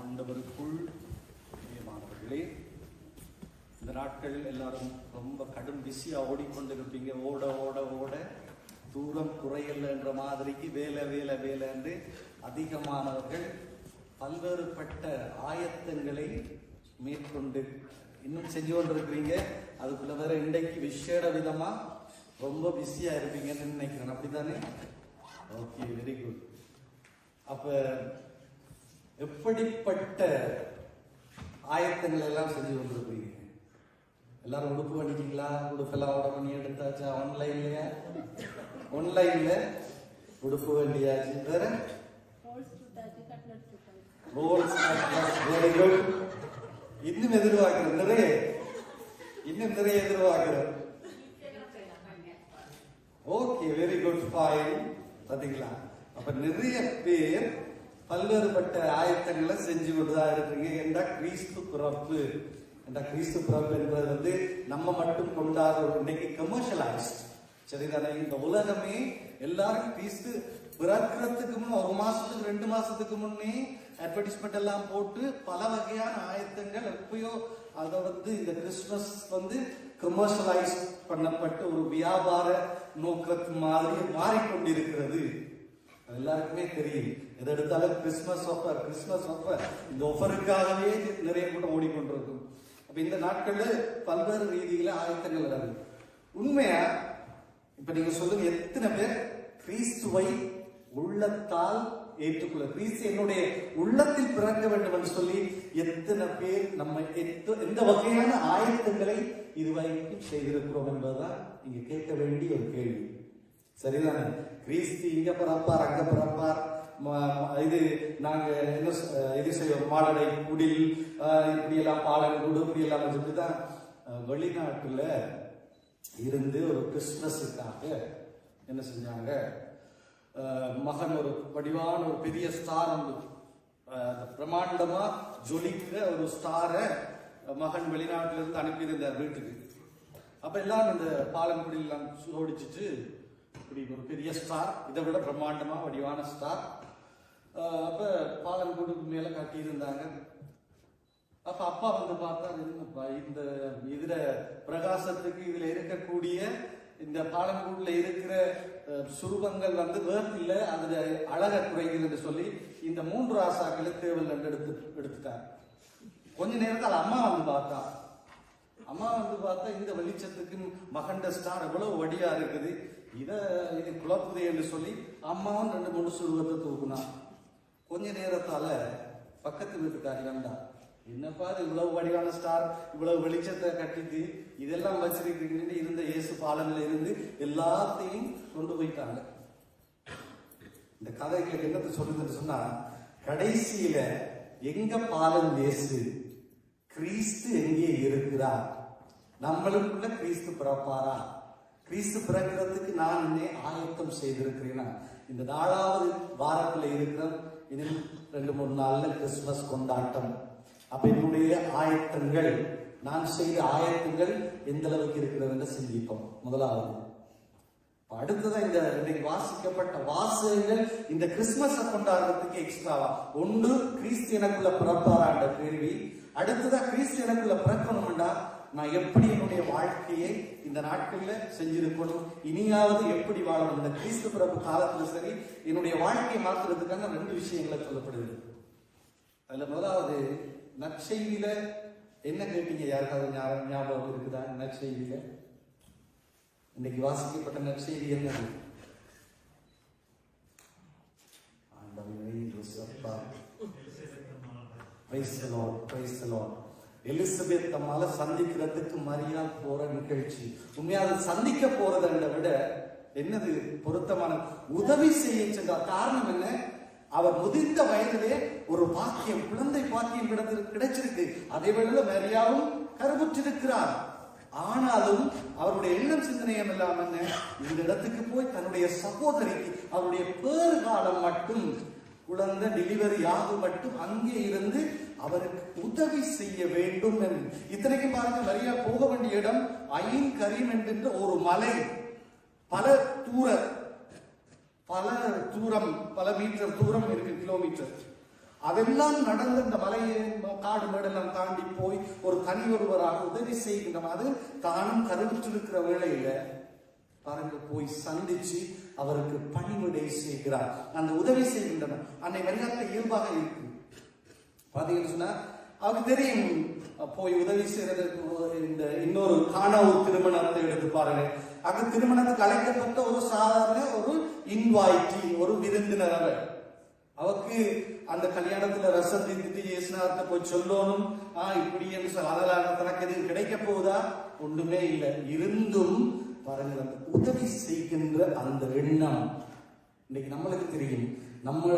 ஆண்டவருக்குள் பிரியமானவர்களே இந்த நாட்கள் எல்லாரும் ரொம்ப கடும் பிஸியா ஓடிக்கொண்டிருப்பீங்க. ஓட ஓட ஓட. தூரம் குறையல என்ற மாதிரிக்கு வேலை வேலை வேலை என்று அதிகமானவர்கள் பல்வேறுபட்ட ஆயத்தங்களை மேற்கொண்டு இன்னும் செஞ்சு கொண்டிருக்கிறீங்க. அதுக்குள்ள வேற இன்றைக்கு விசேட விதமா ரொம்ப பிஸியா இருப்பீங்கன்னு நினைக்கிறேன். அப்படித்தானே? Okay very good. அப்ப எப்படிப்பட்ட ஆயத்தங்கள் எல்லாம் செஞ்சு வந்திருப்பீங்க எல்லாரும் உடுப்பு பண்ணிட்டீங்களா உடுப்பெல்லாம் ஆர்டர் பண்ணி எடுத்தாச்சா? ஆன்லைன்லயா ஆன்லைன்ல உடுப்பு வண்டியாச்சு. வேற? ரோல்ஸ் வெரி குட் இன்னும் எதிர்பார்க்கிறோம். நிறைய. இன்னும் நிறைய எதிர்பார்க்கிறோம். ஓகே வெரி குட் ஃபைன் பாத்தீங்களா? அப்ப நிறைய பேர் பல்வேறுபட்ட ஆயத்தங்களை செஞ்சு கொண்டுதான் இருக்கீங்க. என்றா கிறிஸ்து பிறப்பு? என்றா கிறிஸ்து பிறப்பு என்பது வந்து நம்ம மட்டும் கொண்டாடுற ஒரு இன்னைக்கு கமர்ஷியலைஸ்ட் சரிதானே? இந்த உலகமே எல்லாரும் கிறிஸ்து பிறக்கிறதுக்கு முன்னே ஒரு மாசத்துக்கு ரெண்டு மாசத்துக்கு முன்னே அட்வர்டைஸ்மெண்ட் எல்லாம் போட்டு பல வகையான ஆயத்தங்கள் எப்பயோ அதை வந்து இந்த கிறிஸ்துமஸ் வந்து கமர்ஷியலைஸ் பண்ணப்பட்ட ஒரு வியாபார நோக்கத்து மாதிரி மாறிக்கொண்டிருக்கிறது. எல்லாருக்குமே தெரியும். எதை எடுத்தாலும் கிறிஸ்மஸ் ஆஃபர் கிறிஸ்மஸ் ஆஃபர் இந்த ஆஃபருக்காகவே நிறைய கூட்டம் ஓடிக்கொண்டிருக்கும். அப்ப இந்த நாட்கள்ல பல்வேறு ரீதியில ஆயத்தங்கள் நடக்குது. உண்மையா? இப்ப நீங்க சொல்லுங்க எத்தனை பேர் கிறிஸ்துவை உள்ளத்தால் ஏற்றுக்கொள்ள கிறிஸ்து என்னுடைய உள்ளத்தில் பிறக்க வேண்டும் என்று சொல்லி எத்தனை பேர் நம்ம எத்த- எந்த வகையான ஆயத்தங்களை இதுவரைக்கும் செய்திருக்கிறோம் என்பதுதான் இங்க கேட்க வேண்டிய ஒரு கேள்வி. சரிதானே? கிறிஸ்து இங்க பிறப்பார் அங்க பிறப்பார். இது நாங்கள் என்ன இது செய்வோம். மாடடை குடில் இப்படி எல்லாம் பாலன் குடு இப்படி எல்லாம் தான் வெளிநாட்டில் இருந்து ஒரு கிறிஸ்மஸுக்காக என்ன செஞ்சாங்க? மகன் ஒரு வடிவான ஒரு பெரிய ஸ்டார் வந்து ஆஹ், ஜொலிக்கிற ஒரு ஸ்டாரை மகன் வெளிநாட்டுல இருந்து அனுப்பியிருந்தார் வீட்டுக்கு. அப்ப எல்லாம் இந்த பாலங்குடியெல்லாம் சோடிச்சிட்டு இப்படி ஒரு பெரிய ஸ்டார் இதை விட பிரம்மாண்டமா வடிவான ஸ்டார் அப்போ பாலன் கூட்டுக்கு மேல கட்டியிருந்தாங்க. அப்ப அப்பா வந்து பார்த்தா என்னப்பா இந்த இதுல பிரகாசத்துக்கு இதுல இருக்கக்கூடிய இந்த பாலங்கூட்ல இருக்கிற சுரூபங்கள் வந்து வேர்த் அதுல அழக குறைகிறது சொல்லி இந்த மூன்று ஆசாக்களை தேவல் எடுத்து எடுத்துட்டாங்க. கொஞ்ச நேரத்தில் அம்மா வந்து பார்த்தா அம்மா வந்து பார்த்தா இந்த வெளிச்சத்துக்கு மகண்ட ஸ்டார் எவ்வளவு வடியா இருக்குது இத இது குழப்புதே என்று சொல்லி அம்மாவும் ரெண்டு மூணு சுருவத்தை தூக்குனா கொஞ்ச நேரத்தால பக்கத்து வீட்டுக்காரி வந்தா என்னப்பா இது இவ்வளவு வடிவான ஸ்டார் இவ்வளவு வெளிச்சத்தை கட்டிட்டு இதெல்லாம் வச்சிருக்கீங்கன்னு இருந்த இயேசு பாலன்ல இருந்து எல்லாத்தையும் கொண்டு போயிட்டாங்க. இந்த கதைகளுக்கு என்னத்தை சொல்லுதுன்னு சொன்னா கடைசியில எங்க பாலன் இயேசு கிறிஸ்து எங்கே இருக்கிறார்? நம்மளுக்குள்ள கிறிஸ்து பிறப்பாரா? கிறிஸ்து பிறக்கிறதுக்கு நான் என்னை ஆயத்தம் செய்திருக்கிறேன்னா இந்த நாலாவது வாரத்தில் இருக்கிற இதில் ரெண்டு மூணு நாள்ல கிறிஸ்துமஸ் கொண்டாட்டம். அப்ப என்னுடைய ஆயத்தங்கள் நான் செய்த ஆயத்தங்கள் எந்த அளவுக்கு இருக்கிறதுன்னு சிந்திப்போம். முதலாவது. அடுத்ததான் இந்த இன்னைக்கு வாசிக்கப்பட்ட வாசகங்கள் இந்த கிறிஸ்துமஸ் கொண்டாடுறதுக்கு எக்ஸ்ட்ராவா ஒன்று கிறிஸ்து எனக்குள்ள பிறப்பாரான்ற கேள்வி. அடுத்ததான் கிறிஸ்து எனக்குள்ள பிறக்கணும்டா. நான் எப்படி என்னுடைய வாழ்க்கையை இந்த நாட்கள்ல செஞ்சிருக்கணும்? இனியாவது எப்படி வாழணும்? இந்த கிறிஸ்து பிறப்பு காலத்துல சரி என்னுடைய வாழ்க்கையை மாத்துறதுக்கான ரெண்டு விஷயங்களை சொல்லப்படுது அதுல முதலாவது நற்செய்தியில என்ன கேட்டீங்க? யாருக்காவது ஞாபகம் இருக்குதா? நற்செய்தியில? இன்னைக்கு வாசிக்கப்பட்ட நற்செய்தி என்னது? ஆண்டவரே இயேசுப்பா. Praise the Lord, praise the Lord. Elizabeth அம்மால சந்திக்கிறதுக்கு மரியா போற நிகழ்ச்சி. உண்மையா அதை சந்திக்க போறதை விட என்னது பொருத்தமான உதவி செய்ய காரணம் என்ன? அவர் முதிர்ந்த வயதிலே ஒரு பாக்கியம் குழந்தை பாக்கியம் கிடைச்சிருக்கு. அதே வேளையில மரியாவும் கருவுற்றிருக்கிறார். ஆனாலும் அவருடைய எண்ணம் சிந்தனையம் இல்லாம என்ன? இந்த இடத்துக்கு போய் தன்னுடைய சகோதரிக்கு அவருடைய பேறு காலம் மட்டும் குழந்தை டெலிவரி ஆகும் மட்டும் அங்கே இருந்து அவருக்கு உதவி செய்ய வேண்டும் என்று. இத்தனைக்கும் பாருங்க நிறைய போக வேண்டிய இடம் ஐன் கரீம் என்கின்ற ஒரு மலை. பல தூர பல தூரம் பல மீட்டர் தூரம் இருக்கு கிலோமீட்டர். அதெல்லாம் நடந்து இந்த மலையை காடு மேடெல்லாம் தாண்டி போய் ஒரு தனி ஒருவராக உதவி செய்கின்ற அது தானும் கருவிச்சிருக்கிற வேளையில பாருங்க போய் சந்திச்சு அவருக்கு பணிவிடை செய்கிறார். அந்த உதவி செய்கின்றனர். அன்னை மரியாதை இயல்பாக இருக்கும் பாத்தீங்கன்னு சொன்னா அவருக்கு தெரியும். போய் உதவி செய்யறதுக்கு இந்த இன்னொரு காணா ஒரு திருமணத்தை எடுத்து பாருங்க. அங்கு திருமணத்துக்கு அழைக்கப்பட்ட ஒரு சாதாரண ஒரு இன்வாய்டி ஒரு விருந்தினர் அவர். அவருக்கு அந்த கல்யாணத்துல ரசம் திட்டு இயேசுநாதத்தை போய் சொல்லணும். ஆஹ் இப்படி என்று அதெல்லாம் தனக்கு எதுவும் கிடைக்க போகுதா? ஒன்றுமே இல்லை. இருந்தும் பாருங்க அந்த உதவி செய்கின்ற அந்த எண்ணம் இன்னைக்கு நம்மளுக்கு தெரியும். நம்ம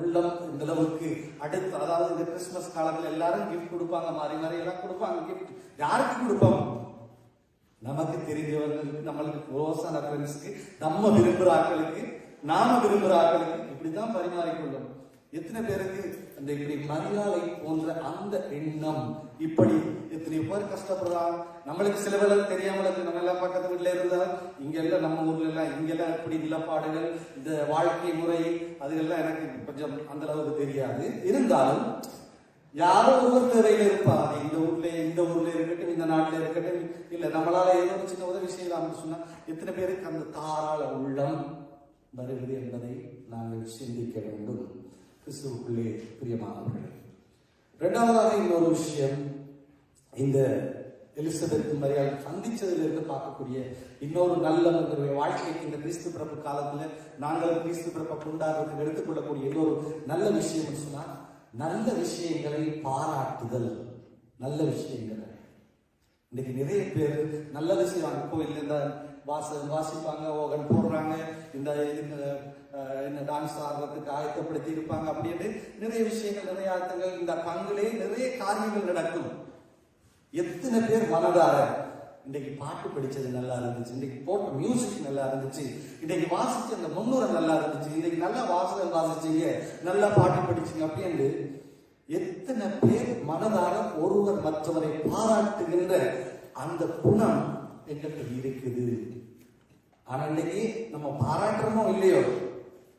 உள்ளம் இந்த அளவுக்கு அடுத்து அதாவது இந்த கிறிஸ்துமஸ் காலத்துல எல்லாரும் கிஃப்ட் கொடுப்பாங்க மாறி மாறி எல்லாம் கொடுப்பாங்க கிஃப்ட் யாருக்கு கொடுப்போம்? நமக்கு தெரிஞ்சவர்களுக்கு நம்மளுக்கு க்ளோஸான ஃப்ரெண்ட்ஸ்க்கு நம்ம விரும்புகிற ஆட்களுக்கு நாம விரும்புகிற ஆட்களுக்கு இப்படிதான் பரிமாறிக்கொள்ளும். எத்தனை பேருக்கு அந்த இப்படி மரியாதை போன்ற அந்த எண்ணம்? இப்படி எத்தனை பேர் கஷ்டப்படுறா? நம்மளுக்கு சில வேலை தெரியாமல் இருக்கு. நம்ம எல்லாம் பக்கத்து வீட்டில் இருந்தா இங்க எல்லாம் நம்ம ஊர்ல எல்லாம் இங்கெல்லாம் இப்படி நிலப்பாடுகள் இந்த வாழ்க்கை முறை அதுகெல்லாம் எனக்கு கொஞ்சம் அந்த அளவுக்கு தெரியாது. இருந்தாலும் யாரோ ஒவ்வொரு துறையில இருப்பாங்க இந்த ஊர்ல இந்த ஊர்ல இருக்கட்டும் இந்த நாட்டுல இருக்கட்டும். இல்ல நம்மளால ஏதோ ஒரு சின்ன உதவி செய்யலாம்னு சொன்னா எத்தனை பேருக்கு அந்த தாராள உள்ளம் வருகிறது என்பதை நாங்கள் சிந்திக்க வேண்டும். கிறிஸ்துவுக்குள்ளே பிரியமானவர்களே இரண்டாவதாக இன்னொரு விஷயம் இந்த எலிசபெத் மரியாதை சந்திச்சதுல இருந்து பார்க்கக்கூடிய இன்னொரு நல்ல மனிதருடைய வாழ்க்கைக்கு இந்த கிறிஸ்து பிறப்பு காலத்துல நாங்கள் கிறிஸ்து பிறப்பை கொண்டாடுறதுக்கு எடுத்துக்கொள்ளக்கூடிய இன்னொரு நல்ல விஷயம் சொன்னா நல்ல விஷயங்களை பாராட்டுதல். நல்ல விஷயங்களை. இன்னைக்கு நிறைய பேர் நல்ல விஷயம் அங்க இல்லை வாச வாசிப்பாங்க ஓகன் போடுறாங்க இந்த என்ன டான்ஸ் ஆடுறதுக்கு ஆயத்தப்படுத்தி இருப்பாங்க அப்படின்னு நிறைய விஷயங்கள் நிறைய ஆயத்தங்கள் இந்த பங்குலே நிறைய காரியங்கள் நடக்கும். எத்தனை பேர் மனதார இன்னைக்கு பாட்டு படிச்சது நல்லா இருந்துச்சு இன்னைக்கு போட்ட மியூசிக் நல்லா இருந்துச்சு இன்னைக்கு வாசிச்ச அந்த முன்னுரை நல்லா இருந்துச்சு இன்னைக்கு நல்லா வாசகம் வாசிச்சீங்க நல்லா பாட்டு படிச்சீங்க அப்படின்னு எத்தனை பேர் மனதார ஒருவர் மற்றவரை பாராட்டுகின்ற அந்த குணம் எங்கிட்ட இருக்குது ஆனா இன்னைக்கு நம்ம பாராட்டுறமோ இல்லையோ?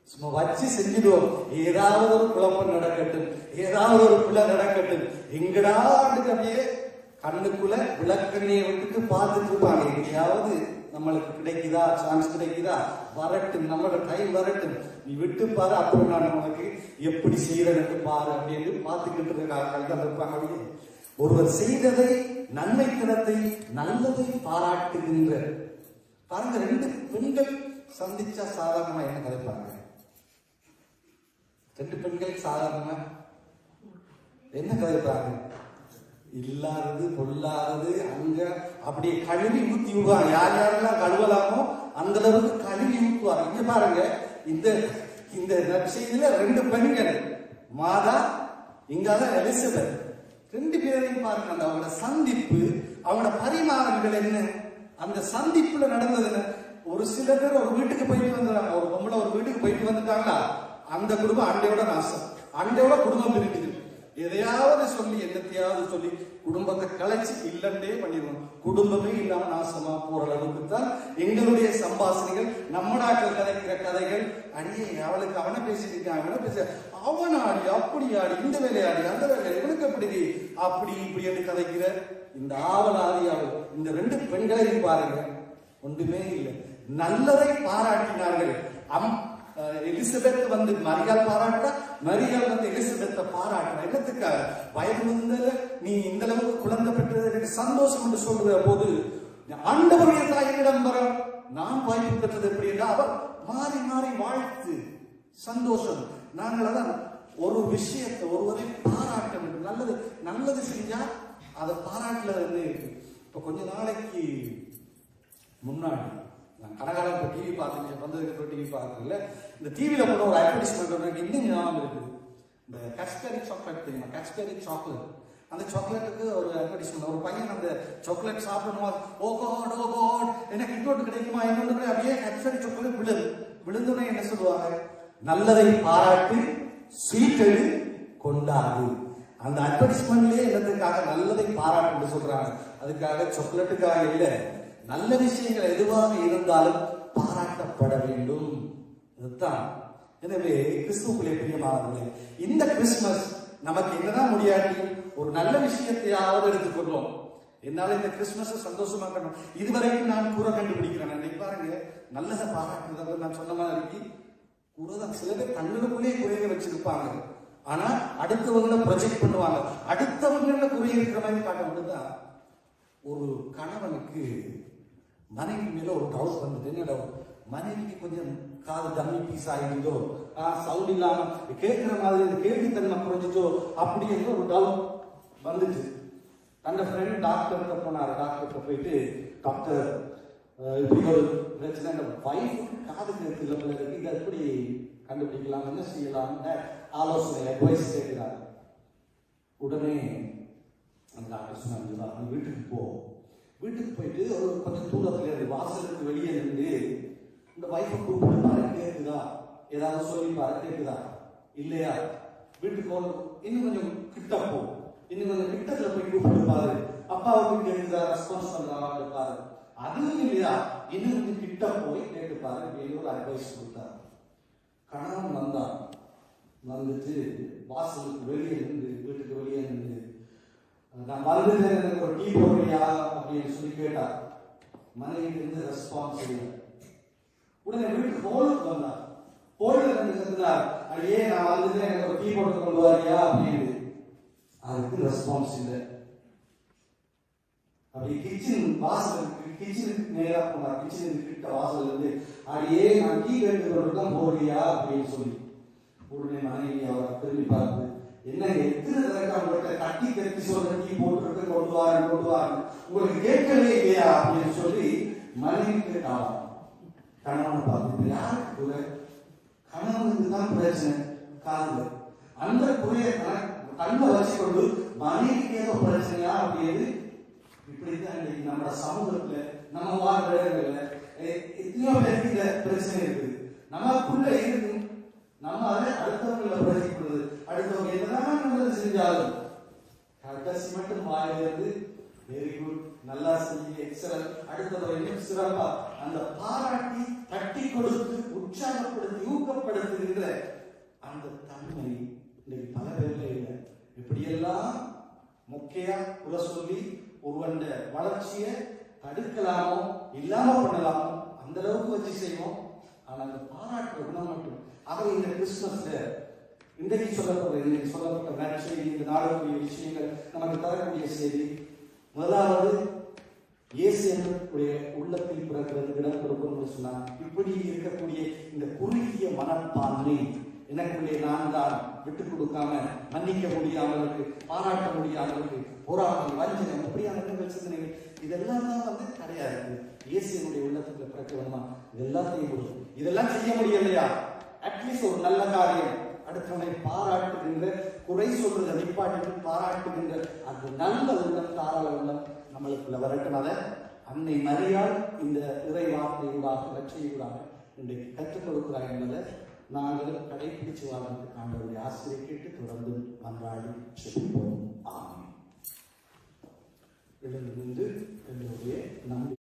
சும்மா வச்சு செஞ்சிடுவோம். ஏதாவது ஒரு குழப்பம் நடக்கட்டும். ஏதாவது ஒரு பிள்ளை நடக்கட்டும். எங்கடா அப்படியே கண்ணுக்குள்ள விளக்கண்ணியை விட்டுட்டு பார்த்துட்டு இருப்பாங்க. எங்கேயாவது நம்மளுக்கு கிடைக்குதா? சான்ஸ் கிடைக்குதா? வரட்டும். நம்மளோட டைம் வரட்டும். நீ விட்டு பாரு. அப்புறம் நான் உனக்கு எப்படி செய்யறேன்னு பாரு அப்படின்னு பார்த்துக்கிட்டு இருக்க தான் இருப்பாங்க. ஒருவர் செய்ததை நன்மை நன்மைத்தனத்தை நல்லதை பாராட்டுகின்ற. பாருங்க ரெண்டு பெண்கள் சந்திச்சா சாதாரணமா என்ன கதைப்பாங்க ரெண்டு பெண்கள் சாதாரணமா என்ன கதைப்பாங்க இல்லாதது பொல்லாதது அங்க அப்படியே கழுவி ஊத்தி விடுவாங்க. யார் யாரெல்லாம் கழுவலாமோ அந்த அளவுக்கு கழுவி ஊத்துவாங்க. இங்க பாருங்க இந்த இந்த நற்செய்தியில ரெண்டு பெண்கள். மாதா இங்காதான் எலிசபெத். ரெண்டு பேரையும் பாருங்க அந்த அவங்களோட சந்திப்பு அவங்களோட பரிமாறங்கள் என்ன? அந்த சந்திப்புல நடந்தது ஒரு சில பேர் ஒரு வீட்டுக்கு போயிட்டு வந்துடுறாங்க. ஒரு பொம்பளை ஒரு வீட்டுக்கு போயிட்டு வந்துட்டாங்களா? அந்த குடும்பம் அண்டையோட நாசம். அண்டையோட குடும்பம் பிரிக்குது எதையாவது சொல்லி என்னத்தையாவது சொல்லி குடும்பத்தை கலைச்சு இல்லண்டே பண்ணிடுவோம். குடும்பமே இல்லாம நாசமா போற அளவுக்கு தான் எங்களுடைய சம்பாசனைகள் நம்ம நாட்டில் கதைக்கிற கதைகள். அடியே அவளுக்கு அவனை பேசிட்டு இருக்கான் அவனை பேச அவன் ஆடி அப்படி ஆடி இந்த வேலையாடி அந்த வேலை இவனுக்கு எப்படி அப்படி இப்படி என்று கதைக்கிற? இந்த ஆவல் ஆதியாவல் இந்த ரெண்டு பெண்களையும் பாருங்க. ஒன்றுமே இல்லை. நல்லதை பாராட்டினார்கள். அம் எலிசபெத் வந்து மரியாள் பாராட்டா மரியாள் வந்து எலிசபெத்தை பாராட்டின என்னத்துக்காக? வயது வந்ததுல நீ இந்த அளவுக்கு குழந்தை பெற்றது சந்தோஷம் என்று சொல்ற போது ஆண்டவருடைய தாயிடம் வர நான் வாய்ப்பு பெற்றது எப்படி என்றால் அவர் மாறி மாறி வாழ்த்து சந்தோஷம். நாங்கள் அதான் ஒரு விஷயத்தை ஒருவரை பாராட்ட வேண்டும் நல்லது நல்லது செஞ்சா அதை பாராட்டல இருந்து இருக்கு. இப்ப கொஞ்ச நாளைக்கு முன்னாடி நான் கடகாலம் இப்போ டிவி பார்த்தேன் வந்ததுக்கு டிவி பார்க்கல இந்த டிவியில் கூட ஒரு அட்வர்டைஸ்மெண்ட் ஒன்று இன்னும் ஞாபகம் இருக்குது இந்த கஸ்கரி சாக்லேட் தெரியுமா? கஸ்கரி சாக்லேட் அந்த சாக்லேட்டுக்கு ஒரு அட்வர்டைஸ்மெண்ட் ஒரு பையன் அந்த சாக்லேட் சாப்பிடணும்? ஓ காட் ஓ காட் எனக்கு இன்னொன்று கிடைக்குமா? இன்னொன்று அப்படியே கஸ்கரி சாக்லேட் விழுது. விழுந்துனே என்ன சொல்லுவாங்க? நல்லதை பாராட்டு சீட்டெடு கொண்டாடு. அந்த அட்வர்டைஸ்மெண்ட்லயே என்னதுக்காக நல்லதை பாராட்டுன்னு சொல்றாங்க. அதுக்காக சாக்லேட்டுக்காக இல்லை. நல்ல விஷயங்கள் எதுவாக இருந்தாலும் பாராட்டப்பட வேண்டும். இதுதான். எனவே கிறிஸ்துக்குள்ளே பிரியமானவர்களே இந்த கிறிஸ்துமஸ் நமக்கு என்னதான் முடியாட்டி ஒரு நல்ல விஷயத்தையாவது எடுத்துக்கொள்வோம். என்னால இந்த கிறிஸ்துமஸை சந்தோஷமாக்கணும் இதுவரைக்கும் நான் கூற கண்டுபிடிக்கிறேன். இன்னைக்கு பாருங்க நல்லதை பாராட்டுறத நான் சொன்ன மாதிரி கூறதான் சில பேர் தங்களுக்குள்ளே குறைய வச்சிருப்பாங்க. ஆனா அடுத்தவங்கள ப்ரொஜெக்ட் பண்ணுவாங்க. அடுத்தவங்கள குறை இருக்கிற மாதிரி காட்ட மட்டும்தான் ஒரு கணவனுக்கு மனைவி மேல ஒரு டவுட் வந்தது என்ன மனைவிக்கு கொஞ்சம் காது தம்மி பீஸ் ஆகிருந்தோ சவுண்ட் இல்லாம கேட்கிற மாதிரி கேள்வித்தன்மை குறைஞ்சிச்சோ அப்படிங்கிற ஒரு டவுட் வந்துச்சு. அந்த ஃப்ரெண்ட் டாக்டர்கிட்ட போனார். டாக்டர்கிட்ட போயிட்டு டாக்டர் இன்னொரு பிரச்சனை இந்த வைஃபுக்கு காது கேட்கல போல இருக்கு இதை எப்படி கண்டுபிடிக்கலாம்? என்ன செய்யலாம்னு ஆலோசனை அட்வைஸ் கேட்கிறாங்க உடனே அந்த டாக்டர் சொன்னாங்க நீ வீட்டுக்கு போ. வீட்டுக்கு போயிட்டு ஒரு கொஞ்சம் தூரத்தில் இருந்து வாசலுக்கு வெளியே இருந்து இந்த வைஃபை கூப்பிட்டு பாரு கேட்குதா ஏதாவது சொல்லி பாரு கேட்குதா இல்லையா? வீட்டுக்கு போ இன்னும் கொஞ்சம் கிட்ட போ. இன்னும் கொஞ்சம் கிட்டத்தில் போய் கூப்பிட்டு பாரு. அப்பாவுக்கு கேட்குதா ரெஸ்பான்ஸ் பண்ணுறாங்க பாரு. அதுவும் இல்லையா இன்னும் வந்து கிட்ட போய் கேட்டு பாருங்க வேலூர் அட்வைஸ் கொடுத்தார். கணவன் வந்தான் வந்துட்டு வாசலுக்கு வெளியே இருந்து வீட்டுக்கு வெளியே இருந்து நான் மருந்து எனக்கு ஒரு டீ போடுறியா? அப்படின்னு சொல்லி கேட்டார் மனைவி இருந்து ரெஸ்பான்ஸ் இல்லை உடனே வீட்டுக்கு ஹோலுக்கு வந்தான் ஹோல்ல இருந்து சொன்னார் அடியே நான் வந்துட்டு எனக்கு ஒரு டீ போட்டு கொண்டு வரியா? அப்படின்னு. அதுக்கு ரெஸ்பான்ஸ் இல்லை. அப்படி கிச்சன் இருக்கு கிச்சனுக்கு நேரா போனா கிச்சனுக்கு கிட்ட வாசல் இருந்து அடியே நான் டீ கேட்டு தான் போறியா அப்படின்னு சொல்லி. உடனே மனைவி அவரை திரும்பி பார்த்து என்ன எத்தனை தடவை உங்கள்கிட்ட கட்டி கட்டி சொல்ற டீ போட்டுருக்க கொண்டு வாரு கொண்டு வாரு உங்களுக்கு கேட்கவே இல்லையா அப்படின்னு சொல்லி மனைவி கேட்டாலாம் கணவனை பார்த்து யாருக்கு குறை? கணவனுக்கு தான் பிரச்சனை காதல். அந்த குறைய கண்ணை வச்சுக்கொண்டு மனைவிக்கு ஏதோ பிரச்சனையா அப்படின்னு இப்படிதான் இன்னைக்கு நம்ம சமூகத்துல நம்ம வாழ்ற இடங்கள்ல எத்தனையோ பேருக்கு இந்த பிரச்சனை இருக்குது. நமக்குள்ள இருக்கு நம்ம அதை அடுத்தவங்களை பிரதிக்கிறது அடுத்தவங்க என்னதான் நல்லது செஞ்சாலும் கடைசி மட்டும் வாயிலிருந்து வெரி குட் நல்லா செஞ்சு எக்ஸலன் அடுத்தவரை இன்னும் சிறப்பா அந்த பாராட்டி தட்டி கொடுத்து உற்சாகப்படுத்தி ஊக்கப்படுத்துகின்ற அந்த தன்மை இன்னைக்கு பல பேர்ல இல்லை. இப்படியெல்லாம் மொக்கையா குறை சொல்லி ஒருவன் வளர்ச்சியை தடுக்கலாமோ இல்லாம பண்ணலாமோ அந்த அளவுக்கு வச்சு செய்வோம். ஆனா அந்த பாராட்டு குணம் மட்டும். ஆகவே இந்த கிறிஸ்துமஸ்ல இன்றைக்கு சொல்லப்படுற இன்னைக்கு சொல்லப்பட்ட நற்செய்தி இந்த நாடக்கூடிய விஷயங்கள் நமக்கு தரக்கூடிய செய்தி. முதலாவது இயேசு என்னுடைய உள்ளத்தில் பிறக்கிறது இடம் கொடுக்கணும்னு சொன்னா இப்படி இருக்கக்கூடிய இந்த குறுகிய மனப்பான்மை எனக்குள்ளே நான் தான் விட்டு கொடுக்காம மன்னிக்க முடியாமலுக்கு பாராட்ட முடியாமலுக்கு போராட்டம் வஞ்சனை அப்படியான எண்ணங்கள் சிந்தனைகள் இதெல்லாம் தான் வந்து கிடையாது இயேசுனுடைய உள்ளத்துல பிறக்க வேணுமா? இதெல்லாம் எல்லாத்தையும் இதெல்லாம் செய்ய முடியலையா? அட்லீஸ்ட் ஒரு நல்ல காரியம். அடுத்தவனை பாராட்டுகின்ற குறை சொல்றதை நிப்பாட்டி பாராட்டுகின்ற அந்த நல்ல உள்ளம் தாராள உள்ளம் நம்மளுக்குள்ள வரட்டும். அதை அன்னை மரியாள் இந்த இறை வார்த்தையூடாக லட்சியூடாக இன்றைக்கு கற்றுக் கொடுக்கிறார் என்பதை நாங்கள் கடைபிடிச்சு வாழ்றதுக்கு ஆண்டவருடைய ஆசிரியை கேட்டு தொடர்ந்து மன்றாடி செல்வோம் ஆமாம் இதிலிருந்து என்னுடைய எங்களுடைய நம்பிக்கை